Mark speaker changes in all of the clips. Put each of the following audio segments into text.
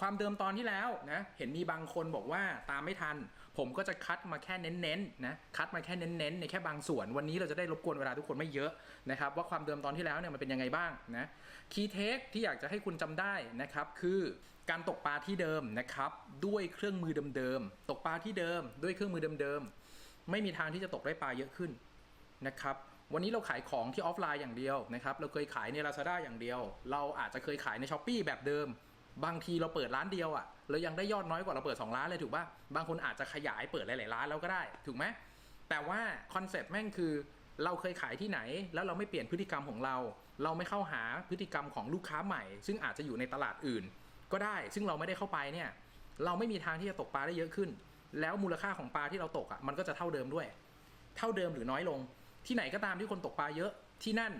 Speaker 1: ความเดิมตอนที่แล้วนะเห็นมีบางคนบอกว่าตามไม่ทัน ผมก็จะคัดมาแค่เน้นๆนะคัดมาแค่เน้นๆในแค่บางส่วน วันนี้เราจะได้รบกวนเวลาทุกคนไม่เยอะนะครับว่าความเดิมตอนที่แล้วเนี่ยมันเป็นยังไงบ้างนะคีย์เทคที่อยากจะให้คุณจำได้นะครับคือการตกปลาที่เดิมนะครับด้วยเครื่องมือเดิมๆตกปลาที่เดิม ด้วยเครื่องมือเดิมๆไม่มีทางที่จะตกได้ปลาเยอะขึ้นนะครับวันนี้เราขายของที่ออฟไลน์อย่างเดียวนะครับ เราเคยขายใน Lazada อย่างเดียว เราอาจจะเคยขายใน s h อ p e e แบบเดิม บางทีเราเปิดร้านเดียวอะ่ะเรายังได้ยอดน้อยกว่าเราเปิด 2 ร้านเลยถูกป่ะบางคนอาจจะขยายเปิดหลายๆร้านแล้วก็ได้ถูกไหมแต่ว่าคอนเซ็ปต์แม่งคือเราเคยขายที่ไหน แล้วเราไม่เปลี่ยนพฤติกรรมของเรา เราไม่เข้าหาพฤติกรรมของลูกค้าใหม่ ซึ่งอาจจะอยู่ในตลาดอื่น ก็ได้ ซึ่งเราไม่ได้เข้าไปเนี่ยเราไม่มีทางที่จะตกปลาได้เยอะขึ้น แล้วมูลค่าของปลาที่เราตกอะ่ะมันก็จะเท่าเดิมด้วย เท่าเดิมหรือน้อยลง ที่ไหนก็ตามที่คนตกปลาเยอะที่นั่น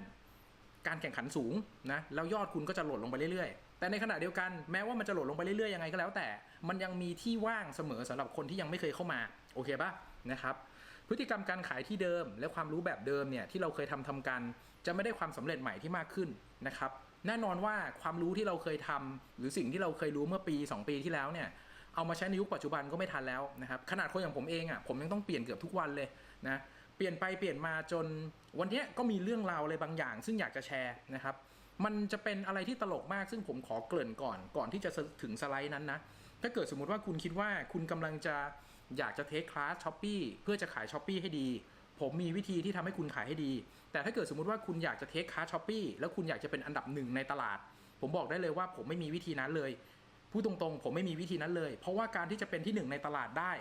Speaker 1: การแข่งขันสูงนะแล้วยอดคุณก็จะหล่นลงไปเรื่อยๆ แต่ในขณะเดียวกันแม้ว่ามันจะหล่นลงไปเรื่อยๆยังไงก็แล้วแต่ มันยังมีที่ว่างเสมอสำหรับคนที่ยังไม่เคยเข้ามาโอเคปะนะครับพฤติกรรมการขายที่เดิม และความรู้แบบเดิมเนี่ยที่เราเคยทำทำกัน จะไม่ได้ความสำเร็จใหม่ที่มากขึ้นนะครับแน่นอนว่าความรู้ที่เราเคยทำหรือสิ่งที่เราเคยรู้เมื่อปี 2 ปีที่แล้วเนี่ยเอามาใช้ในยุคปัจจุบันก็ไม่ทันแล้วนะครับขนาดคนอย่างผมเองอะผมยังต้องเปลี่ยนเกือบทุกวันเลยนะเปลี่ยนไปเปลี่ยนมาจนวันนี้ก็มีเรื่องราวอะไรบางอย่าง ซึ่งอยากจะแชร์นะครับ มันจะเป็นอะไรที่ตลกมากซึ่งผมขอเกริ่นก่อนก่อนที่จะถึงสไลด์นั้นนะถ้าเกิดสมมุติว่าคุณคิดว่าคุณกำลังจะอยากจะเทคคลาสช้อปปีเพื่อจะขายช้อปปีให้ดี ผมมีวิธีที่ทำให้คุณขายให้ดี แต่ถ้าเกิดสมมุติว่าคุณอยากจะเทคคลาสช้อปปีแล้วคุณอยากจะเป็นอันดับหนึ่งในตลาด ผมบอกได้เลยว่าผมไม่มีวิธีนั้นเลยพูดตรงๆ ผมไม่มีวิธีนั้นเลย เพราะว่าการที่จะเป็นที่หนึ่งในตลาดได้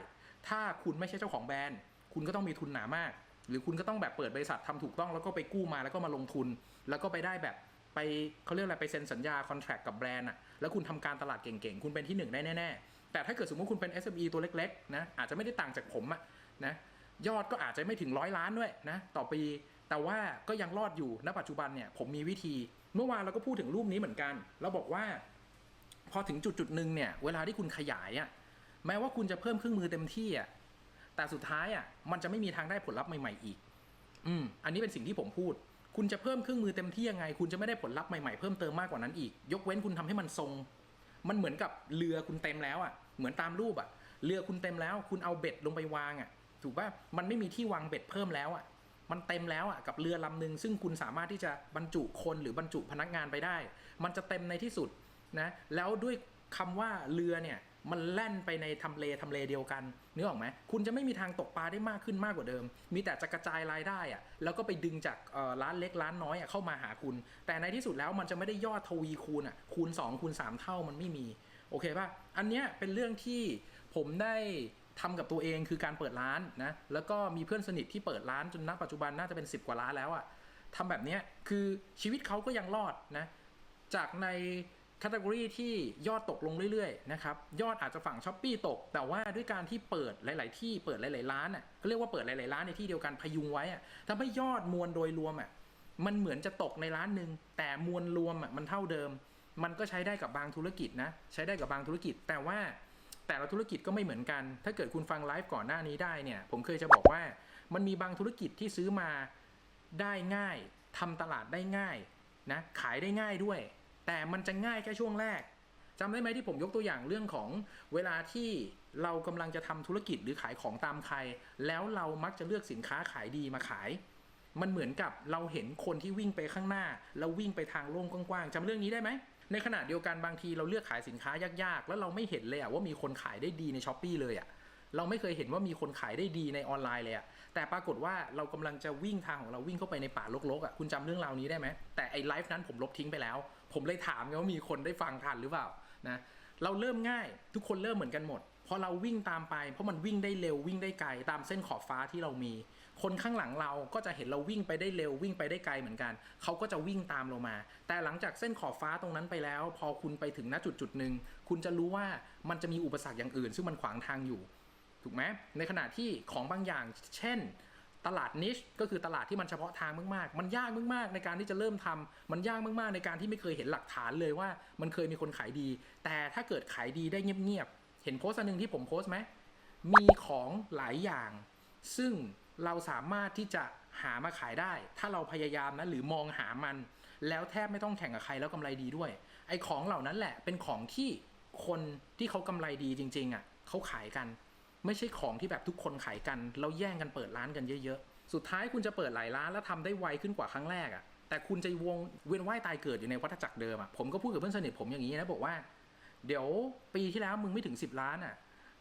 Speaker 1: ถ้าคุณไม่ใช่เจ้าของแบรนด์ คุณก็ต้องมีทุนหนามาก หรือคุณก็ต้องแบบเปิดบริษัททำถูกต้องแล้วก็ไปกู้มาแล้วก็มาลงทุน แล้วก็ไปได้แบบ ไปเขาเรียกอะไรไปเซ็นสัญญาคอนแท c t กับแบรนด์อะแล้วคุณทำการตลาดเก่งๆ คุณเป็นที่หนึ่งได้แน่ๆ แต่ถ้าเกิดสมมติคุณเป็น SME ตัวเล็กๆนะอาจจะไม่ได้ต่างจากผมอะนะยอดก็อาจจะไม่ถึงร้อยล้านด้วยนะต่อปี แต่ว่าก็ยังรอดอยู่ณปัจจุบันเนี่ยผมมีวิธี เมื่อวานเราก็พูดถึงรูปนี้เหมือนกันเราบอกว่า พอถึงจุดจุดหนึ่งเนี่ยเวลาที่คุณขยายอะแม้ว่าคุณจะเพิ่มเครื่องมือเต็มที่อะแต่สุดท้ายอะมันจะไม่มีทางได้ผลลัพธ์ใหม่ๆอีก อืมอันนี้เป็นสิ่งที่ผมพูด คุณจะเพิ่มเครื่องมือเต็มที่ยังไง คุณจะไม่ได้ผลลัพธ์ใหม่ๆเพิ่มเติมมากกว่านั้นอีก ยกเว้นคุณทำให้มันทรง มันเหมือนกับเรือคุณเต็มแล้วอะ เหมือนตามรูปอะ เรือคุณเต็มแล้ว คุณเอาเบ็ดลงไปวางอะ ถูกป่ะ มันไม่มีที่วางเบ็ดเพิ่มแล้วอะ มันเต็มแล้วอะกับเรือลำหนึ่งซึ่งคุณสามารถที่จะบรรจุคนหรือบรรจุพนักงานไปได้ มันจะเต็มในที่สุดนะ แล้วด้วยคำว่าเรือเนี่ย มันแล่นไปในทำเลทำเลเดียวกันนึกออกไหมคุณจะไม่มีทางตกปลาได้มากขึ้นมากกว่าเดิม มีแต่จะกระจายรายได้อะแล้วก็ไปดึงจากร้านเล็กร้านน้อยอะเข้ามาหาคุณ แต่ในที่สุดแล้วมันจะไม่ได้ยอดทวีคูณอะคูณ 2 คูณ 3 เท่ามันไม่มีโอเคป่ะอันเนี้ยเป็นเรื่องที่ผมได้ทำกับตัวเองคือการเปิดร้านนะแล้วก็มีเพื่อนสนิทที่เปิดร้านจนณปัจจุบันน่าจะเป็น 10 กว่าร้านแล้วอะทำแบบเนี้ยคือชีวิตเขาก็ยังรอดนะจากใน แคตตากรีที่ยอดตกลงเรื่อยๆนะครับยอดอาจจะฝั่งช้อปปีตก แต่ว่าด้วยการที่เปิดหลาย ๆ ที่เปิดหลาย ๆ ร้านอะก็เรียกว่าเปิดหลาย ๆ ร้านในที่เดียวกันพยุงไว้อะทำให้ยอดมวลโดยรวมอะมันเหมือนจะตกในร้านหนึ่งแต่มวลรวมอะมันเท่าเดิม มันก็ใช้ได้กับบางธุรกิจนะใช้ได้กับบางธุรกิจ แต่ว่าแต่ละธุรกิจก็ไม่เหมือนกัน ถ้าเกิดคุณฟังไลฟ์ก่อนหน้านี้ได้เนี่ยผมเคยจะบอกว่ามันมีบางธุรกิจที่ซื้อมาได้ง่ายทำตลาดได้ง่ายนะขายได้ง่ายด้วย แต่มันจะง่ายแค่ช่วงแรกจำได้ไหมที่ผมยกตัวอย่างเรื่องของเวลาที่เรากำลังจะทำธุรกิจหรือขายของตามใคร แล้วเรามักจะเลือกสินค้าขายดีมาขาย มันเหมือนกับเราเห็นคนที่วิ่งไปข้างหน้า แล้ววิ่งไปทางโล่งกว้างๆจำเรื่องนี้ได้ไหมในขณะเดียวกันบางทีเราเลือกขายสินค้ายากๆ แล้วเราไม่เห็นเลยว่ามีคนขายได้ดีในช้อปปีเลยอะเราไม่เคยเห็นว่ามีคนขายได้ดีในออนไลน์เลยอะแต่ปรากฏว่าเรากำลังจะวิ่งทางของเราวิ่งเข้าไปในป่ารกๆอะคุณจำเรื่องราวนี้ได้ไหมแต่ไอไลฟ์นั้นผมลบทิ้งไปแล้ว ผมเลยถามไงว่ามีคนได้ฟังทันหรือเปล่านะเราเริ่มง่ายทุกคนเริ่มเหมือนกันหมดพอเราวิ่งตามไป เพราะมันวิ่งได้เร็ววิ่งได้ไกลตามเส้นขอบฟ้าที่เรามี คนข้างหลังเราก็จะเห็นเราวิ่งไปได้เร็ววิ่งไปได้ไกลเหมือนกัน เขาก็จะวิ่งตามเรามา แต่หลังจากเส้นขอบฟ้าตรงนั้นไปแล้ว พอคุณไปถึงณจุดจุดหนึ่งคุณจะรู้ว่ามันจะมีอุปสรรคอย่างอื่น ซึ่งมันขวางทางอยู่ ถูกไหมในขณะที่ของบางอย่าง เช่น ตลาดนิชก็คือตลาดที่มันเฉพาะทางมากๆ มันยากมากๆ ในการที่จะเริ่มทำมันยากมากๆ ในการที่ไม่เคยเห็นหลักฐานเลยว่ามันเคยมีคนขายดี แต่ถ้าเกิดขายดีได้เงียบๆ เห็นโพสต์อันหนึงที่ผมโพสต์ไหม มีของหลายอย่าง ซึ่งเราสามารถที่จะหามาขายได้ ถ้าเราพยายามนะหรือมองหามัน แล้วแทบไม่ต้องแข่งกับใครแล้วกำไรดีด้วย ไอ้ของเหล่านั้นแหละเป็นของที่คนที่เขากำไรดีจริง ๆอะเขาขายกัน ไม่ใช่ของที่แบบทุกคนขายกันแล้วแย่งกันเปิดร้านกันเยอะๆ สุดท้ายคุณจะเปิดหลายร้านแล้วทำได้ไวขึ้นกว่าครั้งแรกอะ แต่คุณจะวงเวียนว่ายตายเกิดอยู่ในวัฏจักรเดิมอะ ผมก็พูดกับเพื่อนสนิทผมอย่างนี้นะบอกว่า เดี๋ยวปีที่แล้วมึงไม่ถึง 10 ล้านอะ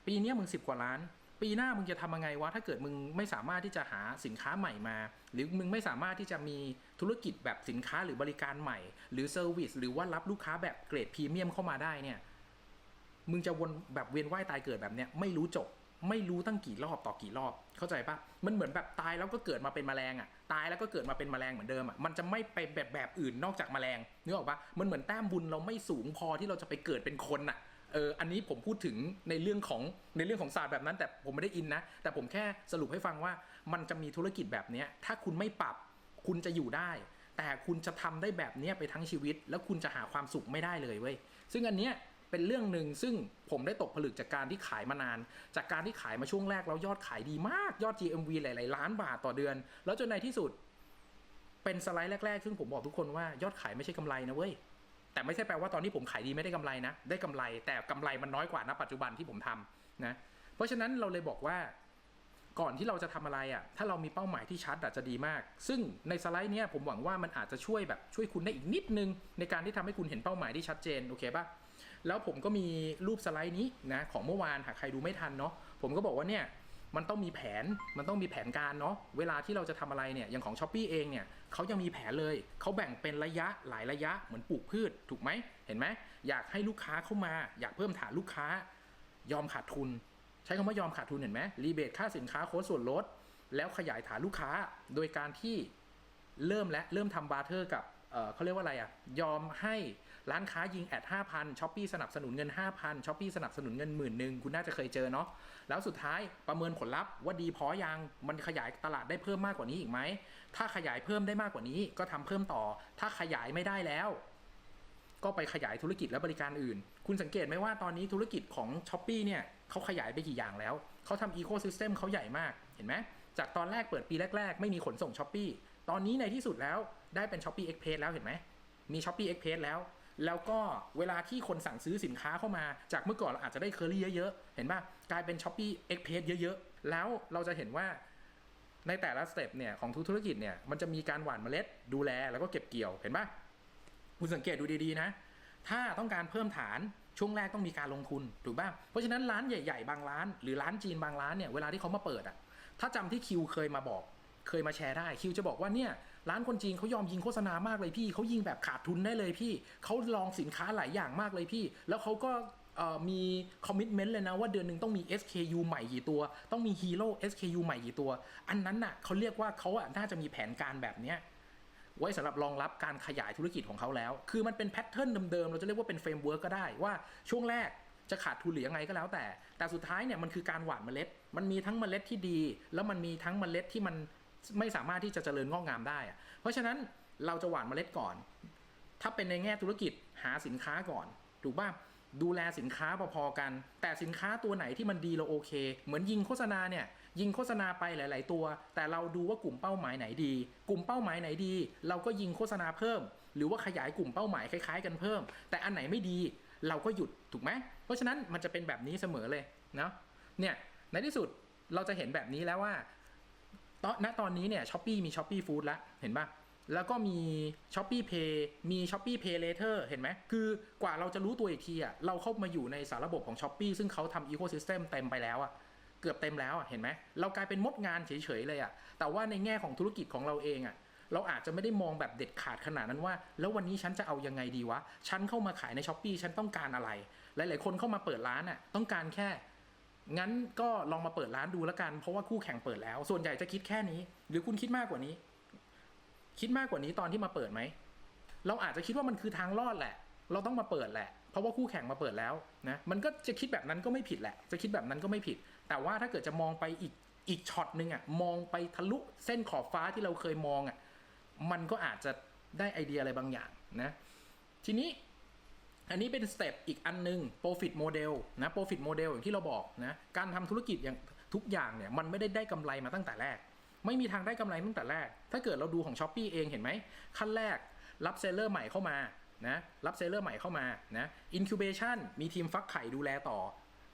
Speaker 1: ปีนี้มึง 10 กว่าล้าน ปีหน้ามึงจะทำยังไงวะถ้าเกิดมึงไม่สามารถที่จะหาสินค้าใหม่มา หรือมึงไม่สามารถที่จะมีธุรกิจแบบสินค้าหรือบริการใหม่ หรือเซอร์วิสหรือว่ารับลูกค้าแบบเกรดพรีเมียมเข้ามาได้เนี่ยมึงจะวนแบบเวียนว่ายตายเกิดแบบเนี้ยไม่รู้จบ ไม่รู้ตั้งกี่รอบต่อกี่รอบ เข้าใจปะมันเหมือนแบบตายแล้วก็เกิดมาเป็นแมลงอะ ตายแล้วก็เกิดมาเป็นแมลงเหมือนเดิมอะ มันจะไม่ไปแบบแบบอื่นนอกจากแมลงนึกออกปะมันเหมือนแต้มบุญเราไม่สูงพอที่เราจะไปเกิดเป็นคนอะเอออันนี้ผมพูดถึงในเรื่องของในเรื่องของศาสตร์แบบนั้น แต่ผมไม่ได้อินนะ แต่ผมแค่สรุปให้ฟังว่ามันจะมีธุรกิจแบบเนี้ยถ้าคุณไม่ปรับ คุณจะอยู่ได้ แต่คุณจะทำได้แบบเนี้ยไปทั้งชีวิต แล้วคุณจะหาความสุขไม่ได้เลยเว้ยซึ่งอันเนี้ย เป็นเรื่องหนึ่งซึ่งผมได้ตกผลึกจากการที่ขายมานาน จากการที่ขายมาช่วงแรกแล้วยอดขายดีมากยอด GMV หลาย ๆ ล้านบาทต่อเดือน แล้วจนในที่สุด เป็นสไลด์แรก ๆ ซึ่งผมบอกทุกคนว่ายอดขายไม่ใช่กำไรนะเว้ยแต่ไม่ใช่แปลว่าตอนที่ผมขายดีไม่ได้กำไรนะ ได้กำไรแต่กำไรมันน้อยกว่าณปัจจุบันที่ผมทำนะเพราะฉะนั้นเราเลยบอกว่าก่อนที่เราจะทำอะไรอะ่ะ ถ้าเรามีเป้าหมายที่ชัดอาจจะดีมาก ซึ่งในสไลด์เนี้ยผมหวังว่ามันอาจจะช่วยแบบช่วยคุณได้อีกนิดนึง ในการที่ทำให้คุณเห็นเป้าหมายที่ชัดเจน โอเคปะ แล้วผมก็มีรูปสไลด์นี้นะของเมื่อวานหากใครดูไม่ทันเนาะผมก็บอกว่าเนี่ยมันต้องมีแผน มันต้องมีแผนการเนาะ เวลาที่เราจะทำอะไรเนี่ยอย่างของ s h อ p e e เองเนี่ยเขายังมีแผนเลย เขาแบ่งเป็นระยะหลายระยะเหมือนปลูกพืช ถูกไหม เห็นไหม อยากให้ลูกค้าเข้ามา อยากเพิ่มฐานลูกค้า ยอมขาดทุน ใช้คำว่ายอมขาดทุนเห็นไหมรีเบทค่าสินค้าโค้ดส่วนลด แล้วขยายฐานลูกค้า โดยการที่เริ่มและเริ่มทำบาร์เทอร์กับเเขาเรียกว่าอะไรอะยอมให้ ร้านค้ายิงแอด5,000ช้อปปี้สนับสนุนเงิน5,000ช้อปปี้สนับสนุนเงินหมื่นหนึ่งคุณน่าจะเคยเจอเนาะแล้วสุดท้ายประเมินผลลัพธ์ว่าดีพอยังมันขยายตลาดได้เพิ่มมากกว่านี้อีกไหมถ้าขยายเพิ่มได้มากกว่านี้ก็ทำเพิ่มต่อ ถ้าขยายไม่ได้แล้ว ก็ไปขยายธุรกิจและบริการอื่น คุณสังเกตไหมว่าตอนนี้ธุรกิจของ s h อ p e e เนี่ยเขาขยายไปกี่อย่างแล้วเขาทำอีโค y ิสเต็มเขาใหญ่มากเห็นไหมจากตอนแรกเปิดปีแรก ๆ ไม่มีขนส่ง s h อ p e e ตอนนี้ในที่สุดแล้วได้เป็น s h อ p e e Express แล้วเห็นไหมมี s h อ p e e Express แล้ว แล้วก็เวลาที่คนสั่งซื้อสินค้าเข้ามา จากเมื่อก่อนเราอาจจะได้เคอรี่เยอะๆ เห็นป่ะ กลายเป็น s h อ p e e Express เยอะๆ แล้วเราจะเห็นว่าในแต่ละสเต็ปเนี่ยของทุกธุรกิจเนี่ยมันจะมีการหว่านเมล็ดดูแลแล้วก็เก็บเกี่ยวเห็นป่ะ คุณสังเกตดูดีๆนะ ถ้าต้องการเพิ่มฐานช่วงแรกต้องมีการลงทุนถูกป่ะ เพราะฉะนั้นร้านใหญ่ๆ บางร้าน หรือร้านจีนบางร้านเนี่ยเวลาที่เขามาเปิดอะถ้าจำที่คิวเคยมาบอก เคยมาแชร์ได้คิวจะบอกว่าเนี่ย ร้านคนจีนเขายอมยิงโฆษณามากเลยพี่เขายิงแบบขาดทุนได้เลยพี่เขาลองสินค้าหลายอย่างมากเลยพี่ แล้วเขาก็มีคอมมิชเมนต์เลยนะว่าเดือนหนึ่งต้องมี SKU ใหม่กี่ตัว ต้องมีฮีโร่ SKU ใหม่กี่ตัว อันนั้นน่ะเขาเรียกว่าเขาอะน่าจะมีแผนการแบบเนี้ยไว้สำหรับรองรับการขยายธุรกิจของเขาแล้ว คือมันเป็นแพทเทิร์นเดิมๆ เราจะเรียกว่าเป็นเฟรมเวิร์กก็ได้ว่าช่วงแรกจะขาดทุนหรือยังไงก็แล้วแต่ แต่สุดท้ายเนี่ยมันคือการหว่านเมล็ด มันมีทั้งเมล็ดที่ดี แล้วมันมีทั้งเมล็ดที่มัน ไม่สามารถที่จะเจริญงอกงามได้เพราะฉะนั้นเราจะหว่านเมล็ดก่อน ถ้าเป็นในแง่ธุรกิจหาสินค้าก่อนถูกป่ะดูแลสินค้าพอๆกัน แต่สินค้าตัวไหนที่มันดีเราโอเค เหมือนยิงโฆษณาเนี่ย ยิงโฆษณาไปหลาย ๆ ตัว แต่เราดูว่ากลุ่มเป้าหมายไหนดี กลุ่มเป้าหมายไหนดี เราก็ยิงโฆษณาเพิ่ม หรือว่าขยายกลุ่มเป้าหมายคล้าย ๆ กันเพิ่ม แต่อันไหนไม่ดีเราก็หยุดถูกไหมเพราะฉะนั้นมันจะเป็นแบบนี้เสมอเลยเนาะเนี่ยในที่สุดเราจะเห็นแบบนี้แล้วว่า ตอนณตอนนี้เนี่ยช้อปปีมีช้อปปี้ฟู้ดแล้วเห็นปะแล้วก็มี s h อ p e e Pay มี s h อ p e e Pay Later เห็นไหม คือกว่าเราจะรู้ตัวอีกทีอะ เราเข้ามาอยู่ในสารระบบของ s h อ p e e ซึ่งเขาทำ Ecosystem เต็มไปแล้วอะ เกือบเต็มแล้วอะ เห็นไหม เรากลายเป็นมดงานเฉยๆเลยอะ แต่ว่าในแง่ของธุรกิจของเราเองอะ เราอาจจะไม่ได้มองแบบเด็ดขาดขนาดนั้นว่า แล้ววันนี้ฉันจะเอายังไงดีวะ ฉันเข้ามาขายใน s h อ p e e ฉันต้องการอะไร หลายๆ คนเข้ามาเปิดร้านอะ ต้องการแค่ งั้นก็ลองมาเปิดร้านดูแล้วกัน เพราะว่าคู่แข่งเปิดแล้ว ส่วนใหญ่จะคิดแค่นี้ หรือคุณคิดมากกว่านี้ คิดมากกว่านี้ตอนที่มาเปิดไหม เราอาจจะคิดว่ามันคือทางรอดแหละ เราต้องมาเปิดแหละ เพราะว่าคู่แข่งมาเปิดแล้วนะ มันก็จะคิดแบบนั้นก็ไม่ผิดแหละ จะคิดแบบนั้นก็ไม่ผิด แต่ว่าถ้าเกิดจะมองไปอีกอีกช็อตหนึ่งอะมองไปทะลุเส้นขอบฟ้าที่เราเคยมองอะมันก็อาจจะได้ไอเดียอะไรบางอย่างนะ ทีนี้ อันนี้เป็นสเต็ปอีกอันหนึง profit model นะ profit model อย่างที่เราบอกนะการทำธุรกิจอย่างทุกอย่างเนี่ยมันไม่ได้ได้กำไรมาตั้งแต่แรก ไม่มีทางได้กำไรตั้งแต่แรก ถ้าเกิดเราดูของ s h อ p e e เองเห็นไหมขั้นแรกรับเซลเลอร์ใหม่เข้ามานะรับเซลเลอร์ใหม่เข้ามานะอินคิวเบชันมีทีมฟักไข่ดูแลต่อ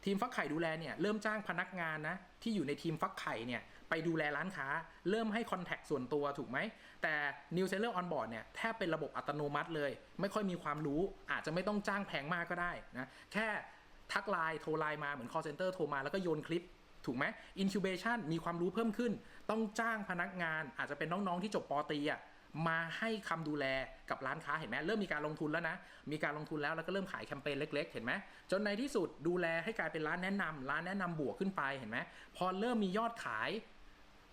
Speaker 1: ทีมฟักไข่ดูแลเนี่ยเริ่มจ้างพนักงานนะที่อยู่ในทีมฟักไข่เนี่ย ไปดูแลร้านค้า เริ่มให้คอนแทคส่วนตัวถูกไหม แต่ New Seller on Board เนี่ยแทบเป็นระบบอัตโนมัติเลย ไม่ค่อยมีความรู้อาจจะไม่ต้องจ้างแพงมากก็ได้นะแค่ทักไลน์โทรไลน์มาเหมือน call center โทรมาแล้วก็โยนคลิปถูกไหม incubation มีความรู้เพิ่มขึ้น ต้องจ้างพนักงาน อาจจะเป็นน้องๆที่จบปอตีอะมาให้คำดูแลกับร้านค้าเห็นไหมเริ่มมีการลงทุนแล้วนะ มีการลงทุนแล้วแล้วก็เริ่มขายแคมเปญเล็ก ๆ เห็นไหมจนในที่สุดดูแลให้กลายเป็นร้านแนะนำร้านแนะนำบวกขึ้นไปเห็นไหมพอเริ่มมียอดขาย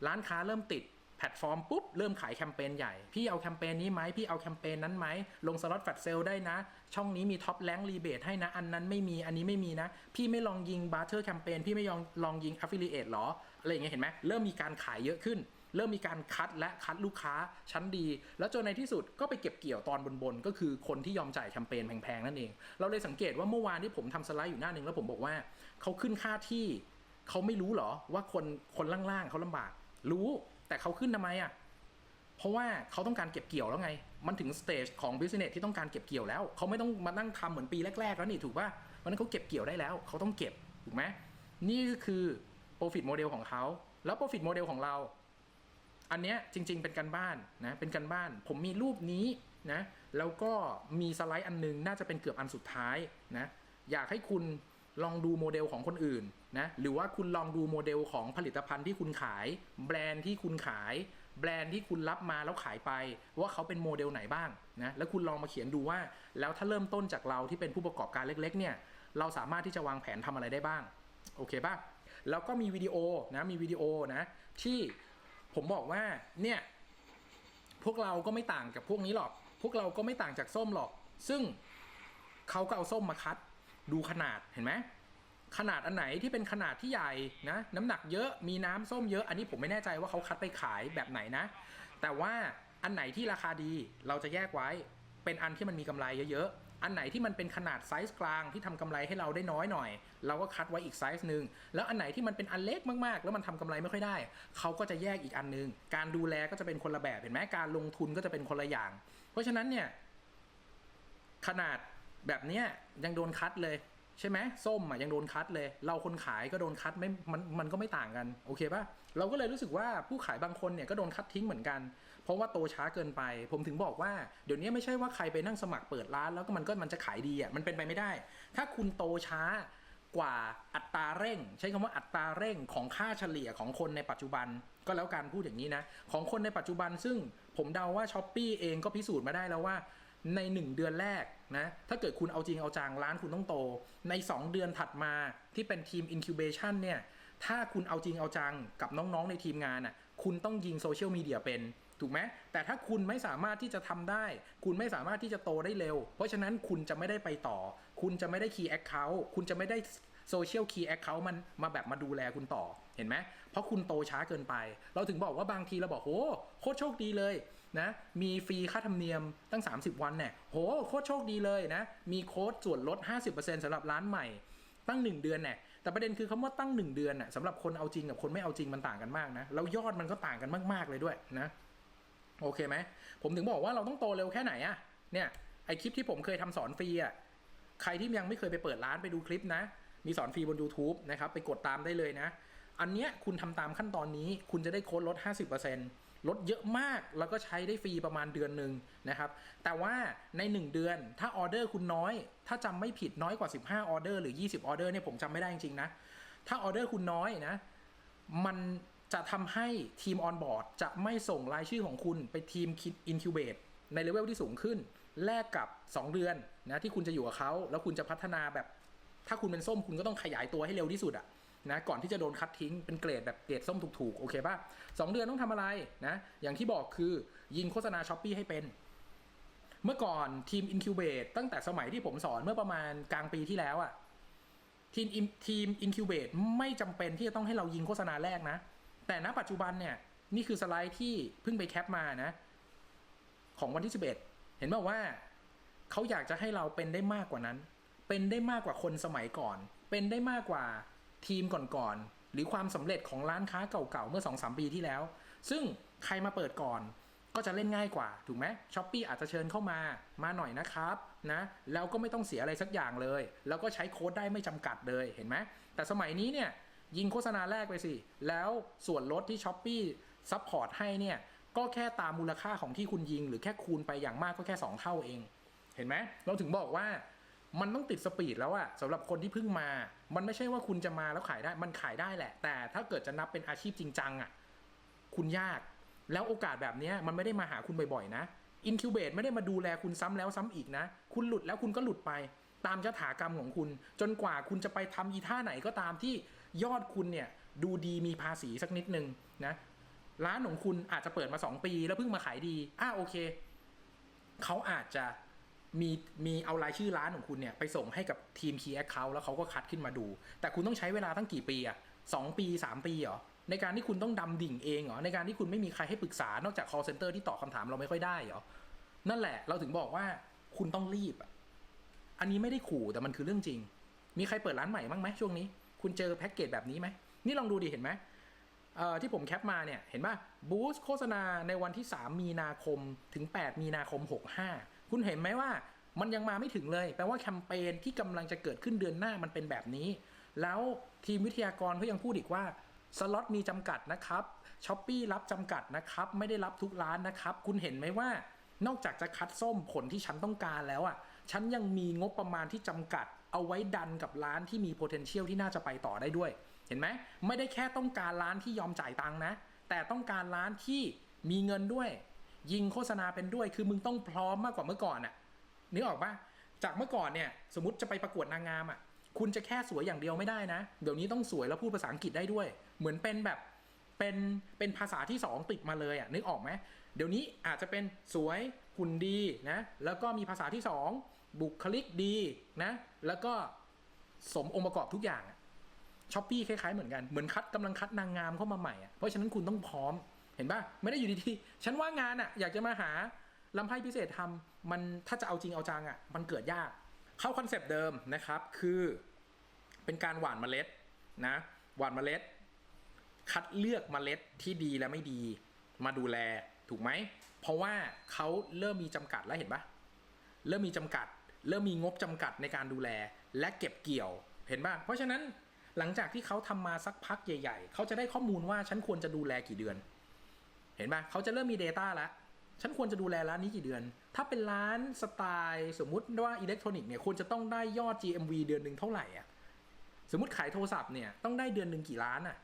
Speaker 1: ร้านค้าเริ่มติดแพลตฟอร์มปุ๊บ เริ่มขายแคมเปญใหญ่ พี่เอาแคมเปญนี้ไหมพี่เอาแคมเปญนั้นไหมลงสล็อตแฟลชเซลได้นะ ช่องนี้มีท็อปแลงรีเบทให้นะ อันนั้นไม่มีอันนี้ไม่มีนะ พี่ไม่ลองยิงบาร์เทอร์แคมเปญพี่ไม่ลองลองยิง affiliate หรอ อะไรอย่างเงี้ยเห็นไหมเริ่มมีการขายเยอะขึ้น เริ่มมีการคัดและคัดลูกค้าชั้นดี แล้วจนในที่สุดก็ไปเก็บเกี่ยวตอนบนๆก็คือคนที่ยอมจ่ายแคมเปญแพงๆนั่นเอง เราเลยสังเกตว่าเมื่อวานที่ผมทำสไลด์อยู่หน้าหนึ่งแล้วผมบอกว่าเขาขึ้นค่าที่เขาไม่รู้หรอว่าคนคนล่างๆเขาลำบาก รู้แต่เขาขึ้นทำไมอะเพราะว่าเขาต้องการเก็บเกี่ยวแล้วไง มันถึงสเตจของบิสเนสที่ต้องการเก็บเกี่ยวแล้วเขาไม่ต้องมานั่งทำเหมือนปีแรกๆแล้วนี่ถูกป่ะวันนั้นเขาเก็บเกี่ยวได้แล้ว เขาต้องเก็บถูกไหมนี่คือ profit model ของเขาแล้ว profit model ของเรา อันเนี้ยจริง ๆ เป็นการบ้านนะเป็นการบ้าน ผมมีรูปนี้นะแล้วก็มีสไลด์อันนึงน่าจะเป็นเกือบอันสุดท้ายนะอยากให้คุณ ลองดูโมเดลของคนอื่นนะหรือว่าคุณลองดูโมเดลของผลิตภัณฑ์ที่คุณขาย แบรนด์ที่คุณขาย แบรนด์ที่คุณรับมาแล้วขายไป ว่าเขาเป็นโมเดลไหนบ้างนะแล้วคุณลองมาเขียนดูว่า แล้วถ้าเริ่มต้นจากเราที่เป็นผู้ประกอบการเล็กๆเนี่ยเราสามารถที่จะวางแผนทำอะไรได้บ้างโอเคป่ะแล้วก็มีวิดีโอนะมีวิดีโอนะที่ผมบอกว่าเนี่ยพวกเราก็ไม่ต่างกับพวกนี้หรอก พวกเราก็ไม่ต่างจากส้มหรอก ซึ่งเขาก็เอาส้มมาคัด ดูขนาดเห็นไหมขนาดอันไหนที่เป็นขนาดที่ใหญ่นะน้ำหนักเยอะมีน้ำส้มเยอะ อันนี้ผมไม่แน่ใจว่าเขาคัดไปขายแบบไหนนะ แต่ว่าอันไหนที่ราคาดีเราจะแยกไว้เป็นอันที่มันมีกำไรเยอะๆ อันไหนที่มันเป็นขนาดไซส์กลางที่ทำกำไรให้เราได้น้อยหน่อย เราก็คัดไว้อีกไซส์หนึ่งแล้วอันไหนที่มันเป็นอันเล็กมากๆ แล้วมันทำกำไรไม่ค่อยได้ เขาก็จะแยกอีกอันหนึง การดูแลก็จะเป็นคนละแบบเห็นไหมการลงทุนก็จะเป็นคนละอย่าง เพราะฉะนั้นเนี่ยขนาด แบบเนี้ยยังโดนคัดเลยใช่ไหมส้มอะยังโดนคัดเลย เราคนขายก็โดนคัดไม่มันมันก็ไม่ต่างกันโอเคปะเราก็เลยรู้สึกว่าผู้ขายบางคนเนี่ยก็โดนคัดทิ้งเหมือนกัน เพราะว่าโตช้าเกินไป ผมถึงบอกว่าเดี๋ยวนี้ไม่ใช่ว่าใครไปนั่งสมัครเปิดร้าน แล้วก็มันก็มันจะขายดีอะมันเป็นไปไม่ได้ ถ้าคุณโตช้ากว่าอัตราเร่ง ใช้คำว่าอัตราเร่งของค่าเฉลี่ยของคนในปัจจุบัน ก็แล้วกันพูดอย่างนี้นะของคนในปัจจุบันซึ่งผมเดาว่าช้อปปีเองก็พิสูจน์มาได้แล้วว่าใน 1 เดือนแรก นะถ้าเกิดคุณเอาจริงเอาจังร้านคุณต้องโต ใน 2 เดือนถัดมาที่เป็นทีม incubation เนี่ยถ้าคุณเอาจริงเอาจังกับน้องๆในทีมงานอะคุณต้องยิงโซเชียลมีเดียเป็นถูกไหมแต่ถ้าคุณไม่สามารถที่จะทำได้ คุณไม่สามารถที่จะโตได้เร็ว เพราะฉะนั้นคุณจะไม่ได้ไปต่อ คุณจะไม่ได้คีย์แอคเคาท์คุณจะไม่ได้ โซเชียล key account มันมาแบบมาดูแลคุณต่อเห็นไหมเพราะคุณโตช้าเกินไป เราถึงบอกว่าบางทีเราบอกโหโคตรโชคดีเลยนะมีฟรีค่าธรรมเนียมตั้ง 30 วันเนี่ยโหโคตรโชคดีเลยนะมีโค้ดส่วนลด 50%สำหรับร้านใหม่ตั้ง 1 เดือนเนี่ยแต่ประเด็นคือคำว่าตั้ง 1 เดือนน่ะสำหรับคนเอาจริงกับคนไม่เอาจริงมันต่างกันมากนะแล้วยอดมันก็ต่างกันมาก ๆเลยด้วยนะโอเคไหมผมถึงบอกว่าเราต้องโตเร็วแค่ไหนอะเนี่ยไอคลิปที่ผมเคยทำสอนฟรีอะใครที่ยังไม่เคยไปเปิดร้านไปดูคลิปนะ มีสอนฟรีบน YouTube นะครับไปกดตามได้เลยนะ อันเนี้ยคุณทำตามขั้นตอนนี้คุณจะได้โค้ดลด 50%ลดเยอะมากแล้วก็ใช้ได้ฟรีประมาณเดือนหนึ่งนะครับ แต่ว่าใน 1 เดือนถ้าออเดอร์คุณน้อย ถ้าจำไม่ผิดน้อยกว่า 15ออเดอร์หรือ 20ออเดอร์เนี่ยผมจำไม่ได้จริงๆนะ ถ้าออเดอร์คุณน้อยนะ มันจะทำให้ทีมออนบอร์ดจะไม่ส่งรายชื่อของคุณไปทีมคิดอินคิวเบตในเลเวลที่สูงขึ้น แลกกับ 2 เดือนนะที่คุณจะอยู่กับเขา แล้วคุณจะพัฒนาแบบ ถ้าคุณเป็นส้มคุณก็ต้องขยายตัวให้เร็วที่สุดอะนะก่อนที่จะโดนคัดทิ้งเป็นเกรดแบบเกรดส้มถูกๆ โอเคป่ะสองเดือนต้องทำอะไรนะอย่างที่บอกคือยิงโฆษณาช้อปปีให้เป็น เมื่อก่อนทีม Incubate ตั้งแต่สมัยที่ผมสอนเมื่อประมาณกลางปีที่แล้วอะทีมทีม Incubate ไม่จำเป็นที่จะต้องให้เรายิงโฆษณาแรกนะ แต่ณปัจจุบันเนี่ย นี่คือสไลด์ที่เพิ่งไปแคปมานะ ของวันที่ 11 เห็นบอกว่าเขาอยากจะให้เราเป็นได้มากกว่านั้น เป็นได้มากกว่าคนสมัยก่อน เป็นได้มากกว่าทีมก่อนๆหรือความสำเร็จของร้านค้าเก่าๆเมื่อ2-3ปีที่แล้ว ซึ่งใครมาเปิดก่อนก็จะเล่นง่ายกว่าถูกไหมช้อปปีอาจจะเชิญเข้ามามาหน่อยนะครับนะแล้วก็ไม่ต้องเสียอะไรสักอย่างเลย แล้วก็ใช้โค้ดได้ไม่จำกัดเลยเห็นไหมแต่สมัยนี้เนี่ยยิงโฆษณาแรกไปสิ แล้วส่วนลดที่ช้อปปีซัพพอร์ตให้เนี่ยก็แค่ตามมูลค่าของที่คุณยิง หรือแค่คูณไปอย่างมากก็แค่ 2 เท่าเอง เห็นไหมเราถึงบอกว่า มันต้องติดสปีดแล้วอะสำหรับคนที่เพิ่งมา มันไม่ใช่ว่าคุณจะมาแล้วขายได้มันขายได้แหละ แต่ถ้าเกิดจะนับเป็นอาชีพจริงจังอะคุณยาก แล้วโอกาสแบบนี้มันไม่ได้มาหาคุณบ่อยๆนะอินคิวเบตไม่ได้มาดูแลคุณซ้ำแล้วซ้ำอีกนะ คุณหลุดแล้วคุณก็หลุดไปตามยถากรรมของคุณ จนกว่าคุณจะไปทำอีท่าไหนก็ตามที่ยอดคุณเนี่ยดูดีมีภาษีสักนิดนึงนะร้านของคุณอาจจะเปิดมา 2 ปี แล้วเพิ่งมาขายดีอ่าโอเค เขาอาจจะ มีมีเอารายชื่อร้านของคุณเนี่ยไปส่งให้กับทีม Key Account แล้วเขาก็คัดขึ้นมาดู แต่คุณต้องใช้เวลาตั้งกี่ปีอะสองปี3ปีเหรอในการที่คุณต้องดำดิ่งเองเหรอในการที่คุณไม่มีใครให้ปรึกษานอกจาก call center ที่ตอบคำถามเราไม่ค่อยได้เหรอนั่นแหละเราถึงบอกว่าคุณต้องรีบอะอันนี้ไม่ได้ขู่แต่มันคือเรื่องจริง มีใครเปิดร้านใหม่บ้างไหมช่วงนี้ คุณเจอแพ็กเกจแบบนี้ไหมนี่ลองดูดิเห็นไหมเอ่อที่ผมแคปมาเนี่ยเห็นป่ะบูสโฆษณาในวันที่ 3 มีนาคมถึง 8 มีนาคม 65 คุณเห็นไหมว่ามันยังมาไม่ถึงเลย แปลว่าแคมเปญที่กำลังจะเกิดขึ้นเดือนหน้ามันเป็นแบบนี้ แล้วทีมวิทยากรเขายังพูดอีกว่าสล็อตมีจำกัดนะครับช้อปปีรับจำกัดนะครับ ไม่ได้รับทุกร้านนะครับ คุณเห็นไหมว่านอกจากจะคัดส้มผลที่ฉันต้องการแล้วอะ ฉันยังมีงบประมาณที่จำกัด เอาไว้ดันกับร้านที่มี potential ที่น่าจะไปต่อได้ด้วย เห็นไหม ไม่ได้แค่ต้องการร้านที่ยอมจ่ายตังค์นะ แต่ต้องการร้านที่มีเงินด้วย ยิงโฆษณาเป็นด้วย คือมึงต้องพร้อมมากกว่าเมื่อก่อนอะนึกออกปะจากเมื่อก่อนเนี่ย สมมติจะไปประกวดนางงามอะคุณจะแค่สวยอย่างเดียวไม่ได้นะ เดี๋ยวนี้ต้องสวยแล้วพูดภาษาอังกฤษได้ด้วย เหมือนเป็นแบบเป็นเป็นภาษาที่สองติดมาเลยอะนึกออกไหมเดี๋ยวนี้อาจจะเป็นสวยหุ่นดีนะแล้วก็มีภาษาที่สองบุคลิกดีนะแล้วก็สมองค์ประกอบทุกอย่างช้อปปี้คล้ายๆเหมือนกันเหมือนคัดกำลังคัดนางงามเข้ามาใหม่อะเพราะฉะนั้นคุณต้องพร้อม เห็นปะไม่ได้อยู่ดีๆฉันว่างงานอะอยากจะมาหาลำไพ่พิเศษทำมันถ้าจะเอาจริงเอาจังอะมันเกิดยาก เข้าคอนเซปต์เดิมนะครับ คือเป็นการหว่านเมล็ดนะหว่านเมล็ด คัดเลือกเมล็ดที่ดีและไม่ดีมาดูแลถูกไหม เพราะว่าเขาเริ่มมีจำกัดแล้วเห็นปะเริ่มมีจำกัด เริ่มมีงบจำกัดในการดูแลและเก็บเกี่ยวเห็นปะเพราะฉะนั้นหลังจากที่เขาทำมาสักพักใหญ่ ๆ เขาจะได้ข้อมูลว่าฉันควรจะดูแลกี่เดือน เห็นป่ะเขาจะเริ่มมี Data แล้วฉันควรจะดูแลร้านนี้กี่เดือน ถ้าเป็นร้านสไตล์สมมุติว่าอิเล็กทรอนิกส์เนี่ยควรจะต้องได้ยอด GMV เดือนหนึ่งเท่าไหร่อะ สมมติขายโทรศัพท์เนี่ยต้องได้เดือนหนึ่งกี่ล้านอะ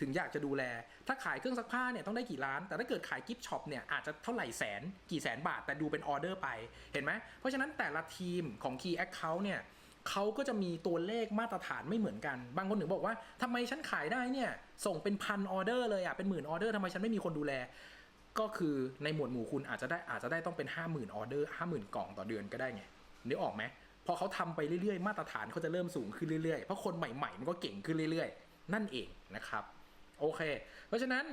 Speaker 1: ถึงอยากจะดูแล ถ้าขายเครื่องซักผ้าเนี่ยต้องได้กี่ล้าน แต่ถ้าเกิดขายกิฟต์ช็อปเนี่ยอาจจะเท่าไหร่แสน กี่แสนบาท แต่ดูเป็นออเดอร์ไป เห็นไหม เพราะฉะนั้นแต่ละทีมของ Key Account เนี่ยเขาก็จะมีตัวเลขมาตรฐานไม่เหมือนกัน บางคนถึงบอกว่าทำไมฉันขายได้เนี่ย ส่งเป็นพันออเดอร์เลยอะเป็นหมื่นออเดอร์ทำไมฉันไม่มีคนดูแล ก็คือในหมวดหมู่คุณอาจจะได้อาจจะได้ต้องเป็น 5 0,000ออเดอร์50,000กล่องต่อเดือนก็ได้ไงนึกออกไหมพอเขาทำไปเรื่อยๆ มาตรฐานเขาจะเริ่มสูงขึ้นเรื่อยๆ เพราะคนใหม่ๆ มันก็เก่งขึ้นเรื่อยๆ นั่นเองนะครับ โอเค เพราะฉะนั้น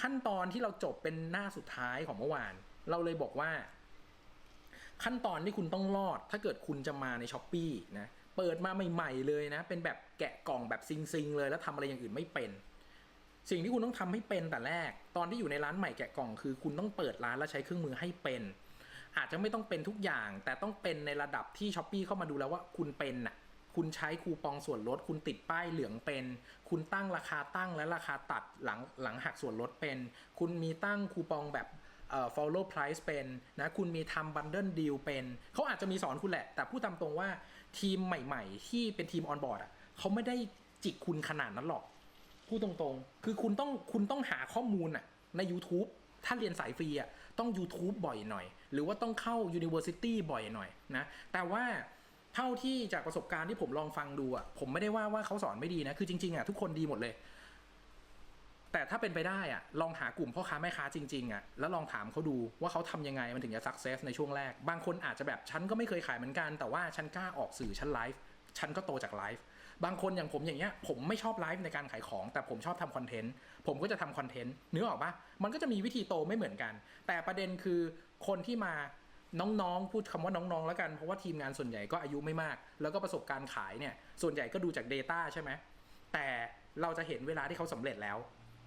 Speaker 1: ขั้นตอนที่เราจบเป็นหน้าสุดท้ายของเมื่อวาน เราเลยบอกว่า ขั้นตอนที่คุณต้องรอด ถ้าเกิดคุณจะมาในช้อปปีนะ เปิดมาใหม่ ๆ เลยนะ เป็นแบบแกะกล่องแบบซิงๆเลยแล้วทำอะไรอย่างอื่นไม่เป็น สิ่งที่คุณต้องทำให้เป็นแต่แรก ตอนที่อยู่ในร้านใหม่แกะกล่องคือ คุณต้องเปิดร้านแล้วใช้เครื่องมือให้เป็น อาจจะไม่ต้องเป็นทุกอย่าง แต่ต้องเป็นในระดับที่ช้อปปีเข้ามาดูแล้วว่าคุณเป็นน่ะคุณใช้คูปองส่วนลด คุณติดป้ายเหลืองเป็น คุณตั้งราคาตั้งและราคาตัดหลังหลังหักส่วนลดเป็น คุณมีตั้งคูปองแบบเอ่อ follow price เป็นนะคุณมีทำ bundle deal เป็นเขาอาจจะมีสอนคุณแหละ แต่พูดตามตรงว่าทีมใหม่ ๆ ที่เป็นทีม on board อะเขาไม่ได้จิกคุณขนาดนั้นหรอก พูดตรงๆ คือคุณต้องคุณต้องหาข้อมูลอะใน YouTube ถ้าเรียนสายฟรีอะต้อง YouTube บ่อยหน่อย หรือว่าต้องเข้า University บ่อยหน่อยนะแต่ว่าเท่าที่จากประสบการณ์ที่ผมลองฟังดูอะผมไม่ได้ว่าว่าเขาสอนไม่ดีนะ คือจริงๆอะทุกคนดีหมดเลย แต่ถ้าเป็นไปได้อะลองหากลุ่มพ่อค้าแม่ค้าจริงๆอะแล้วลองถามเขาดูว่าเขาทำยังไงมันถึงจะ success ในช่วงแรก บางคนอาจจะแบบฉันก็ไม่เคยขายเหมือนกัน แต่ว่าฉันกล้าออกสื่อฉันไลฟ์ฉันก็โตจากไลฟ์ บางคนอย่างผมอย่างเงี้ยผมไม่ชอบไลฟ์ในการขายของ แต่ผมชอบทำคอนเทนต์ผมก็จะทำคอนเทนต์นึกออกปะมันก็จะมีวิธีโตไม่เหมือนกัน แต่ประเด็นคือคนที่มาน้องๆ พูดคำว่าน้องๆ แล้วกัน เพราะว่าทีมงานส่วนใหญ่ก็อายุไม่มาก แล้วก็ประสบการณ์ขายเนี่ย ส่วนใหญ่ก็ดูจาก Data ใช่ไหม แต่เราจะเห็นเวลาที่เขาสำเร็จแล้ว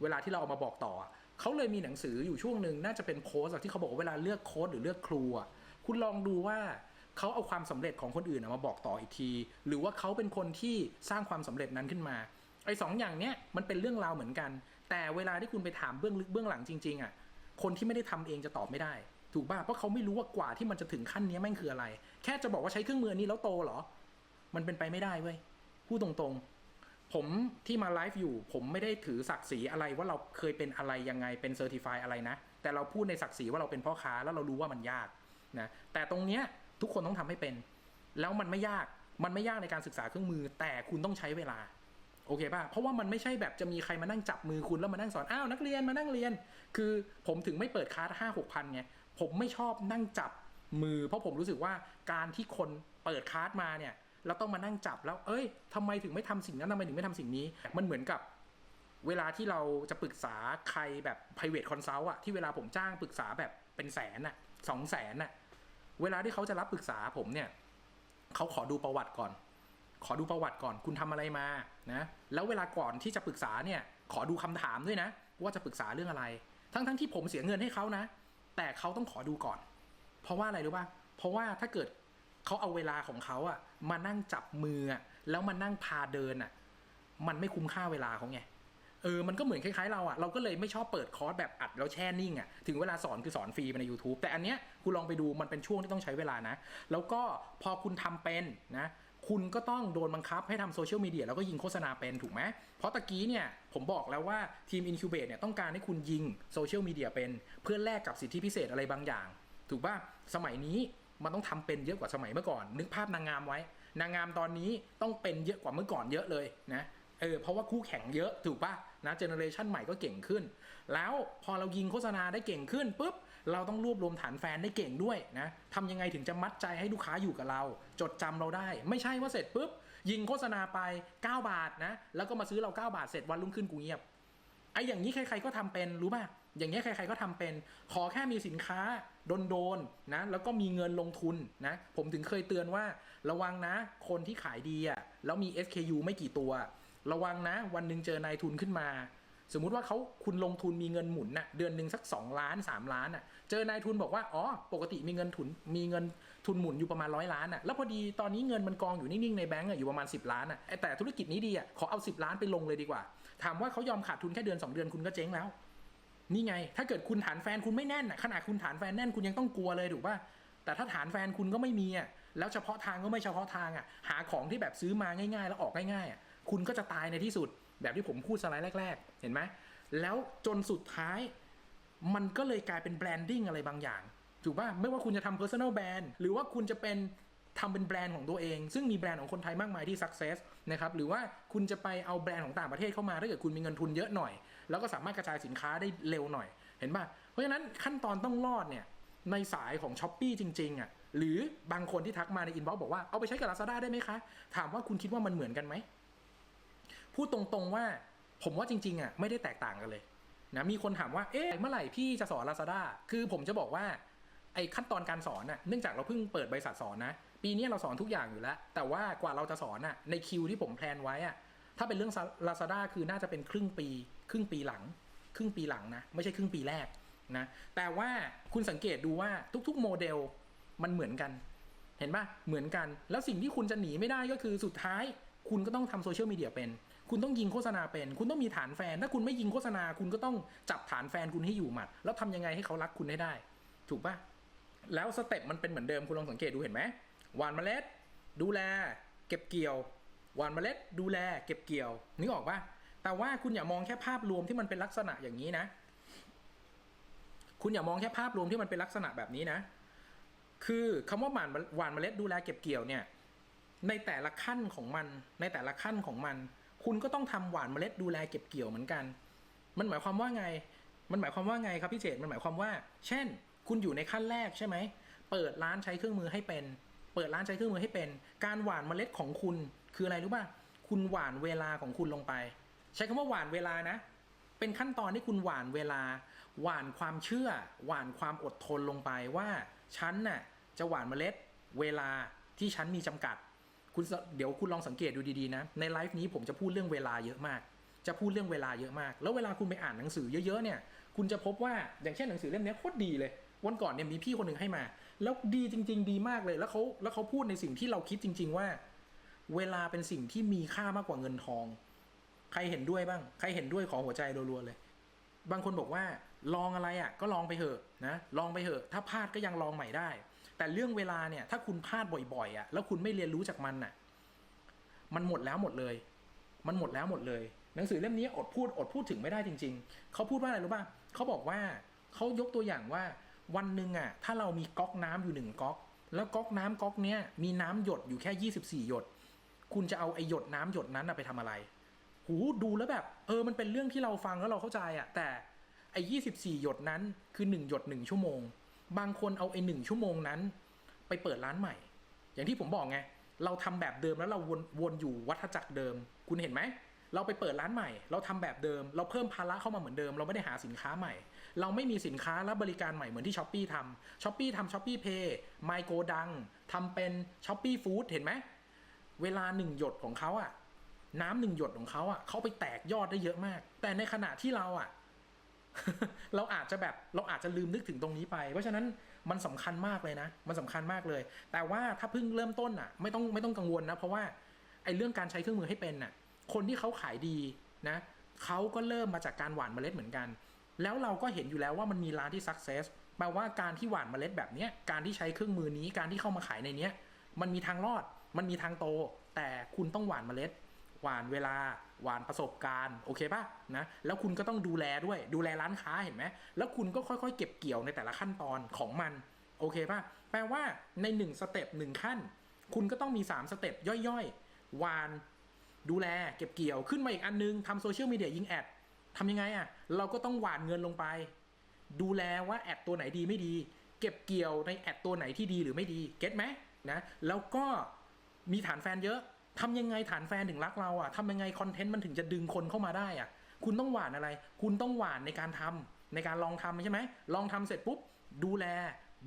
Speaker 1: เวลาที่เราเอามาบอกต่อ เขาเลยมีหนังสืออยู่ช่วงหนึ่งน่าจะเป็นโค้ชอะที่เขาบอกว่าเวลาเลือกโค้ชหรือเลือกครูคุณลองดูว่า เขาเอาความสำเร็จของคนอื่นมาบอกต่ออีกที หรือว่าเขาเป็นคนที่สร้างความสำเร็จนั้นขึ้นมาไอ้สองอย่างเนี้ยมันเป็นเรื่องราวเหมือนกัน แต่เวลาที่คุณไปถามเบื้องลึกเบื้องหลังจริงๆอะคนที่ไม่ได้ทำเองจะตอบไม่ได้ ถูกป่ะเพราะเขาไม่รู้ว่ากว่าที่มันจะถึงขั้นนี้แม่งคืออะไร แค่จะบอกว่าใช้เครื่องมือนี้แล้วโตเหรอ มันเป็นไปไม่ได้เว้ยพูดตรงๆ ผมที่มาไลฟ์อยู่ ผมไม่ได้ถือศักดิ์ศรีอะไรว่าเราเคยเป็นอะไรยังไงเป็นเซอร์ติฟายอะไรนะ แต่เราพูดในศักดิ์ศรีว่าเราเป็นพ่อค้าแล้วเรารู้ว่ามันยากนะแต่ตรงเนี้ย ทุกคนต้องทำให้เป็น แล้วมันไม่ยากมันไม่ยากในการศึกษาเครื่องมือ แต่คุณต้องใช้เวลาโอเคป่ะ เพราะว่ามันไม่ใช่แบบจะมีใครมานั่งจับมือคุณแล้วมานั่งสอน อ้าวนักเรียนมานั่งเรียน คือผมถึงไม่เปิดคลาสห้าหกพันไง ผมไม่ชอบนั่งจับมือ เพราะผมรู้สึกว่าการที่คนเปิดคลาสมาเนี่ยเราต้องมานั่งจับแล้ว เอ้ยทำไมถึงไม่ทำสิ่งนั้นทำไมถึงไม่ทำสิ่งนี้ มันเหมือนกับ เวลาที่เราจะปรึกษาใครแบบ private consult อะที่เวลาผมจ้างปรึกษาแบบเป็นแสนอะสองแสนอะ เวลาที่เขาจะรับปรึกษาผมเนี่ยเขาขอดูประวัติก่อน ขอดูประวัติก่อน คุณทำอะไรมานะแล้วเวลาก่อนที่จะปรึกษาเนี่ยขอดูคำถามด้วยนะ ว่าจะปรึกษาเรื่องอะไร ทั้งทั้งที่ผมเสียเงินให้เขานะ แต่เขาต้องขอดูก่อน เพราะว่าอะไรรู้ป่ะเพราะว่าถ้าเกิดเขาเอาเวลาของเขาอะมานั่งจับมือแล้วมานั่งพาเดินอะมันไม่คุ้มค่าเวลาเขาไง ออมันก็เหมือนคล้ายๆเราอะเราก็เลยไม่ชอบเปิดคอร์สแบบอัดแล้วแช่นิ่งอะถึงเวลาสอนคือสอนฟรีไปใน YouTube แต่อันเนี้ยคุณลองไปดูมันเป็นช่วงที่ต้องใช้เวลานะ แล้วก็พอคุณทำเป็นนะคุณก็ต้องโดนบังคับให้ทำโซเชียลมีเดียแล้วก็ยิงโฆษณาเป็นถูกไหม เพราะตะกี้เนี่ยผมบอกแล้วว่าทีม Incubate เนี่ยต้องการให้คุณยิงโซเชียลมีเดียเป็นเพื่อแลกกับสิทธิพิเศษอะไรบางอย่าง ถูกป่ะ สมัยนี้มันต้องทำเป็นเยอะกว่าสมัยเมื่อก่อน นึกภาพนางงามไว้ นางงามตอนนี้ต้องเป็นเยอะกว่าเมื่อก่อนเยอะเลยนะเออเพราะว่าคู่แข่งเยอะถูกป่ะ นะเจเนอเรชันใหม่ก็เก่งขึ้น แล้วพอเรายิงโฆษณาได้เก่งขึ้นปุ๊บเราต้องรวบรวมฐานแฟนได้เก่งด้วยนะทำยังไงถึงจะมัดใจให้ลูกค้าอยู่กับเรา จดจำเราได้ ไม่ใช่ว่าเสร็จปุ๊บยิงโฆษณาไป 9 บาทนะแล้วก็มาซื้อเรา 9 บาทเสร็จวันรุ่งขึ้นกูเงียบไอ้อย่างนี้ใครๆก็ทำเป็นรู้ป่ะอย่างนี้ใครๆก็ทำเป็น ขอแค่มีสินค้าโดนๆนะแล้วก็มีเงินลงทุนนะผมถึงเคยเตือนว่าระวังนะ คนที่ขายดีอะ่ะแล้วมี SKU ไม่กี่ตัว ระวังนะ วันหนึ่งเจอนายทุนขึ้นมา สมมุติว่าเขาคุณลงทุนมีเงินหมุนน่ะเดือนหนึ่งสัก 2 ล้าน 3 ล้านน่ะ เจอนายทุนบอกว่าอ๋อปกติมีเงินทุนมีเงินทุนหมุนอยู่ประมาณร้อยล้านน่ะแล้วพอดีตอนนี้เงินมันกองอยู่นิ่งๆในแบงก์อะอยู่ประมาณ 10 ล้านน่ะแต่ธุรกิจนี้ดีอะขอเอา 10 ล้านไปลงเลยดีกว่า ถามว่าเขายอมขาดทุนแค่เดือน 2 เดือนคุณก็เจ๊งแล้วนี่ไง ถ้าเกิดคุณฐานแฟนคุณไม่แน่นอะขนาดคุณฐานแฟนแน่นคุณยังต้องกลัวเลยถูกป่ะแต่ถ้าฐานแฟนคุณก็ไม่มีอะแล้วเฉพาะทางก็ไม่เฉพาะทางอะหาของที่แบบซื้อมาง่าย ๆ แล้วออกง่ายๆอะ คุณก็จะตายในที่สุด แบบที่ผมพูดสไลด์แรก ๆ เห็นไหมแล้วจนสุดท้ายมันก็เลยกลายเป็นแบรนดิ้งอะไรบางอย่างถูกป่ะไม่ว่าคุณจะทำ personal brand หรือว่าคุณจะเป็นทำเป็นแบรนด์ของตัวเอง ซึ่งมีแบรนด์ของคนไทยมากมายที่ success นะครับหรือว่าคุณจะไปเอาแบรนด์ของต่างประเทศเข้ามาถ้าเกิดคุณมีเงินทุนเยอะหน่อย แล้วก็สามารถกระจายสินค้าได้เร็วหน่อย เห็นป่ะเพราะฉะนั้นขั้นตอนต้องรอดเนี่ยในสายของ s h อ p e e จริงๆอะหรือบางคนที่ทักมาในอินบ็อกบอกว่าเอาไปใช้กับ Lazada ได้ไหมคะ ถามว่าคุณคิดว่ามันเหมือนกันไหม พูดตรงๆว่า ผมว่าจริงๆอะไม่ได้แตกต่างกันเลยนะมีคนถามว่าเอ๊ะเมื่อไหร่พี่จะสอน Lazada คือผมจะบอกว่าไอ้ขั้นตอนการสอนน่ะเนื่องจากเราเพิ่งเปิดบริษัทสอนนะ ปีนี้เราสอนทุกอย่างอยู่แล้ว แต่ว่ากว่าเราจะสอนน่ะในคิวที่ผมแพลนไว้อะถ้าเป็นเรื่อง Lazada คือน่าจะเป็นครึ่งปี ครึ่งปีหลัง ครึ่งปีหลังนะ ไม่ใช่ครึ่งปีแรกนะแต่ว่าคุณสังเกตดูว่าทุกๆ โมเดลมันเหมือนกัน เห็นปะเหมือนกัน แล้วสิ่งที่คุณจะหนีไม่ได้ก็คือสุดท้าย คุณก็ต้องทำโซเชียลมีเดียเป็น คุณต้องยิงโฆษณาเป็น คุณต้องมีฐานแฟน ถ้าคุณไม่ยิงโฆษณาคุณก็ต้องจับฐานแฟนคุณให้อยู่หมัด แล้วทำยังไงให้เขารักคุณให้ได้ ถูกปะแล้วสเต็ปมันเป็นเหมือนเดิมคุณลองสังเกตดูเห็นไหมหวานเมล็ด ดูแล เก็บเกี่ยวหวานเมล็ด ดูแล เก็บเกี่ยวนึกออกปะแต่ว่าคุณอย่ามองแค่ภาพรวมที่มันเป็นลักษณะอย่างนี้นะ คุณอย่ามองแค่ภาพรวมที่มันเป็นลักษณะแบบนี้นะ คือคำว่าหวานหวานเมล็ดดูแลเก็บเกี่ยวเนี่ย ในแต่ละขั้นของมัน ในแต่ละขั้นของมัน คุณก็ต้องทำหวานเมล็ดดูแลเก็บเกี่ยวเหมือนกัน มันหมายความว่าไง มันหมายความว่าไงครับพี่เจตมันหมายความว่า เช่น คุณอยู่ในขั้นแรกใช่ไหม เปิดร้านใช้เครื่องมือให้เป็น เปิดร้านใช้เครื่องมือให้เป็น การหวานเมล็ดของคุณ คืออะไรรู้ป่ะ คุณหวานเวลาของคุณลงไป ใช้คำว่าหวานเวลานะ เป็นขั้นตอนที่คุณหวานเวลา หวานความเชื่อ หวานความอดทนลงไปว่า ฉันน่ะจะหวานเมล็ด เวลาที่ฉันมีจำกัด คุณเดี๋ยวคุณลองสังเกตดูดีๆนะ ในไลฟ์นี้ผมจะพูดเรื่องเวลาเยอะมาก จะพูดเรื่องเวลาเยอะมาก แล้วเวลาคุณไปอ่านหนังสือเยอะๆเนี่ย คุณจะพบว่าอย่างเช่นหนังสือเล่มนี้โคตรดีเลย วันก่อนเนี่ยมีพี่คนหนึ่งให้มา แล้วดีจริง ๆ ดีมากเลย แล้วเขาแล้วเขาพูดในสิ่งที่เราคิดจริง ๆ ว่า เวลาเป็นสิ่งที่มีค่ามากกว่าเงินทอง ใครเห็นด้วยบ้าง ใครเห็นด้วยขอหัวใจรัวๆเลย บางคนบอกว่าลองอะไรอะก็ลองไปเถอะนะ ลองไปเถอะ ถ้าพลาดก็ยังลองใหม่ได้ แต่เรื่องเวลาเนี่ย ถ้าคุณพลาดบ่อยๆอะ แล้วคุณไม่เรียนรู้จากมันอะ มันหมดแล้วหมดเลย มันหมดแล้วหมดเลย หนังสือเล่มนี้อดพูดอดพูดถึงไม่ได้จริง ๆ เขาพูดว่าอะไรรู้ป่ะเขาบอกว่าเขายกตัวอย่างว่าวันหนึ่งอะ ถ้าเรามีก๊อกน้ำอยู่หนึ่งก๊อก แล้วก๊อกน้ำก๊อกเนี้ยมีน้ำหยดอยู่แค่ยี่สิบสี่หยด คุณจะเอาไอหยดน้ำหยดนั้นน่ะไปทำอะไร หูดูแล้วแบบ เออมันเป็นเรื่องที่เราฟังแล้วเราเข้าใจอะแต่ไอ้ยี่สิบสี่หยดนั้นคือหนึ่งหยดหนึ่งชั่วโมง บางคนเอาไอ้หนึ่งชั่วโมงนั้น ไปเปิดร้านใหม่ อย่างที่ผมบอกไงเราทำแบบเดิมแล้วเราวนวนอยู่วัฏจักรเดิม คุณเห็นไหมเราไปเปิดร้านใหม่ เราทำแบบเดิม เราเพิ่มภาระเข้ามาเหมือนเดิม เราไม่ได้หาสินค้าใหม่ เราไม่มีสินค้าและบริการใหม่เหมือนที่ช้อปปี้ทำช้อปปี้ทำช้อปปี้เพย์ไมโกดังทำเป็นช้อปปี้ฟู้ดเห็นไหมเวลาหนึ่งหยดของเขาอะน้ำหนึ่งหยดของเขาอะเขาไปแตกยอดได้เยอะมาก แต่ในขณะที่เราอะ เราอาจจะแบบเราอาจจะลืมนึกถึงตรงนี้ไป เพราะฉะนั้นมันสำคัญมากเลยนะ มันสำคัญมากเลย แต่ว่าถ้าเพิ่งเริ่มต้นอะ ไม่ต้องไม่ต้องกังวลนะ เพราะว่าไอ้เรื่องการใช้เครื่องมือให้เป็นน่ะ คนที่เขาขายดีนะเขาก็เริ่มมาจากการหว่านเมล็ดเหมือนกัน แล้วเราก็เห็นอยู่แล้วว่ามันมีร้านที่ success แปลว่าการที่หว่านเมล็ดแบบเนี้ยการที่ใช้เครื่องมือนี้ การที่เข้ามาขายในเนี้ยมันมีทางรอด มันมีทางโต แต่คุณต้องหว่านเมล็ด หว่านเวลา หวานประสบการณ์โอเคป่ะนะแล้วคุณก็ต้องดูแลด้วยดูแลร้านค้าเห็นไหมแล้วคุณก็ค่อยๆ เก็บเกี่ยวในแต่ละขั้นตอนของมันโอเคป่ะแปลว่าในหนึ่งสเต็ปหนึ่งขั้น คุณก็ต้องมีสามสเต็ปย่อยๆหวานดูแลเก็บเกี่ยวขึ้นมาอีกอันนึงทำโซเชียลมีเดียยิงแอดทำยังไงอะ่ะเราก็ต้องหวานเงินลงไป ดูแลว่าแอดตัวไหนดีไม่ดี เก็บเกี่ยวในแอดตัวไหนที่ดีหรือไม่ดีเก็ตไหมนะแล้วก็มีฐานแฟนเยอะ ทำยังไงฐานแฟนถึงรักเราอะทำยังไงคอนเทนต์มันถึงจะดึงคนเข้ามาได้อะ คุณต้องหวานอะไร คุณต้องหวานในการทำในการลองทำใช่ไหม ลองทำเสร็จปุ๊บ ดูแล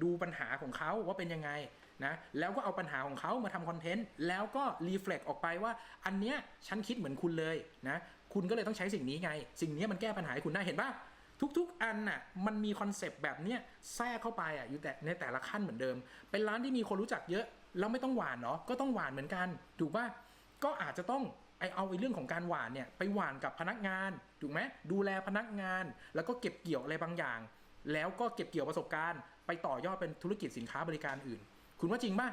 Speaker 1: ดูปัญหาของเขาว่าเป็นยังไงนะ แล้วก็เอาปัญหาของเขามาทำคอนเทนต์ แล้วก็รีเฟล็กออกไปว่า อันเนี้ยฉันคิดเหมือนคุณเลยนะ คุณก็เลยต้องใช้สิ่งนี้ไง สิ่งนี้มันแก้ปัญหาให้คุณได้เห็นปะทุกๆ อันน่ะมันมีคอนเซปต์แบบเนี้ยแทรกเข้าไปอะอยู่แต่ในแต่ละขั้นเหมือนเดิม เป็นร้านที่มีคนรู้จักเยอะ แล้วไม่ต้องหวานเนาะก็ต้องหวานเหมือนกัน ถูกปะก็อาจจะต้องไอเอาไอเรื่องของการหวานเนี่ยไปหวานกับพนักงานถูกไหมดูแลพนักงาน แล้วก็เก็บเกี่ยวอะไรบางอย่าง แล้วก็เก็บเกี่ยวประสบการณ์ ไปต่อยอดเป็นธุรกิจสินค้าบริการอื่น คุณว่าจริงป่ะ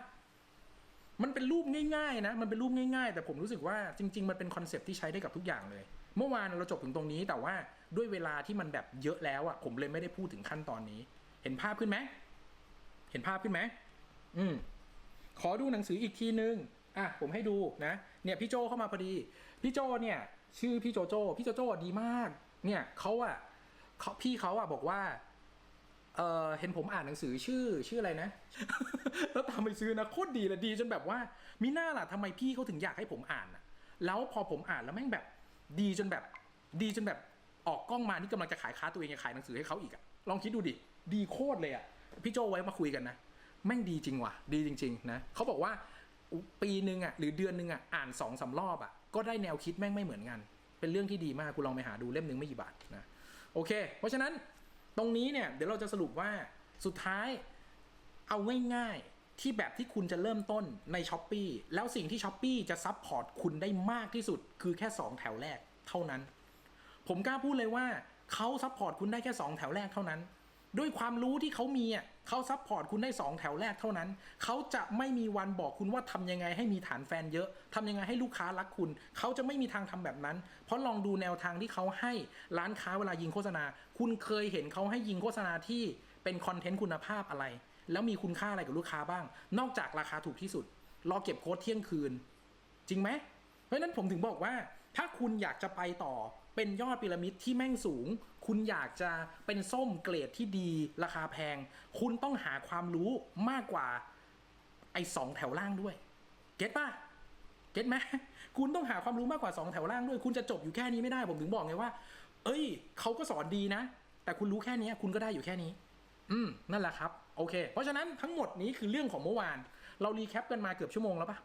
Speaker 1: มันเป็นรูปง่ายๆนะ มันเป็นรูปง่ายๆ แต่ผมรู้สึกว่าจริง ๆ มันเป็นคอนเซปที่ใช้ได้กับทุกอย่างเลย เมื่อวานเราจบถึงตรงนี้แต่ว่าด้วยเวลาที่มันแบบเยอะแล้วอะผมเลยไม่ได้พูดถึงขั้นตอนนี้ เห็นภาพขึ้นไหมเห็นภาพขึ้นไหมอืม ขอดูหนังสืออีกทีนึงอะผมให้ดูนะเนี่ยพี่โจเข้ามาพอดี พี่โจเนี่ยชื่อพี่โจโจพี่โจโจดีมาก เนี่ยเขาอะเขาพี่เขาอะบอกว่าเออเห็นผมอ่านหนังสือชื่อชื่ออะไรนะ แล้วตามไปซื้อนะโคตรดีเลยดีจนแบบว่ามีหน้าล่ะทำไมพี่เขาถึงอยากให้ผมอ่านอะ แล้วพอผมอ่านแล้วแม่งแบบ ดีจนแบบ ดีจนแบบออกกล้องมานี่กำลังจะขายค้าตัวเองจะขายหนังสือให้เขาอีกอะลองคิดดูดิดีโคตรเลยอะพี่โจไว้มาคุยกันนะ แม่งดีจริงว่ะ ดีจริง ๆ นะเขาบอกว่าปีหนึ่งอะหรือเดือนหนึ่งอะอ่านสองสารอบอะก็ได้แนวคิดแม่งไม่เหมือนกัน เป็นเรื่องที่ดีมากคุณลองไปหาดูเล่มหนึ่งไม่กี่บาทนะโอเค เพราะฉะนั้นตรงนี้เนี่ยเดี๋ยวเราจะสรุปว่าสุดท้ายเอาง่ายๆที่แบบที่คุณจะเริ่มต้นในช้อปปีแล้วสิ่งที่ช้อปปีจะซับพอร์ตคุณได้มากที่สุด คือแค่ 2 แถวแรกเท่านั้น ผมกล้าพูดเลยว่าเขาซับพอร์ตคุณได้แค่ 2 แถวแรกเท่านั้น ด้วยความรู้ที่เขามีอะเขาซับพอร์ตคุณได้ 2 แถวแรกเท่านั้น เขาจะไม่มีวันบอกคุณว่าทำยังไงให้มีฐานแฟนเยอะทำยังไงให้ลูกค้ารักคุณ เขาจะไม่มีทางทำแบบนั้น เพราะลองดูแนวทางที่เขาให้ร้านค้าเวลายิงโฆษณา คุณเคยเห็นเขาให้ยิงโฆษณาที่เป็นคอนเทนต์คุณภาพอะไร แล้วมีคุณค่าอะไรกับลูกค้าบ้าง นอกจากราคาถูกที่สุด รอเก็บโค้ดเที่ยงคืน จริงไหมเพราะนั้นผมถึงบอกว่า ถ้าคุณอยากจะไปต่อ เป็นยอดพีระมิดที่แม่งสูง คุณอยากจะเป็นส้มเกรดที่ดีราคาแพง คุณต้องหาความรู้มากกว่าไอ้สองแถวล่างด้วย เก็ตป่ะเก็ตไหมคุณต้องหาความรู้มากกว่า2แถวล่างด้วย คุณจะจบอยู่แค่นี้ไม่ได้ผมถึงบอกไงว่า เอ้ยเขาก็สอนดีนะ แต่คุณรู้แค่นี้คุณก็ได้อยู่แค่นี้ อืมนั่นแหละครับโอเค เพราะฉะนั้นทั้งหมดนี้คือเรื่องของเมื่อวาน เรารีแคปกันมาเกือบชั่วโมงแล้วปะ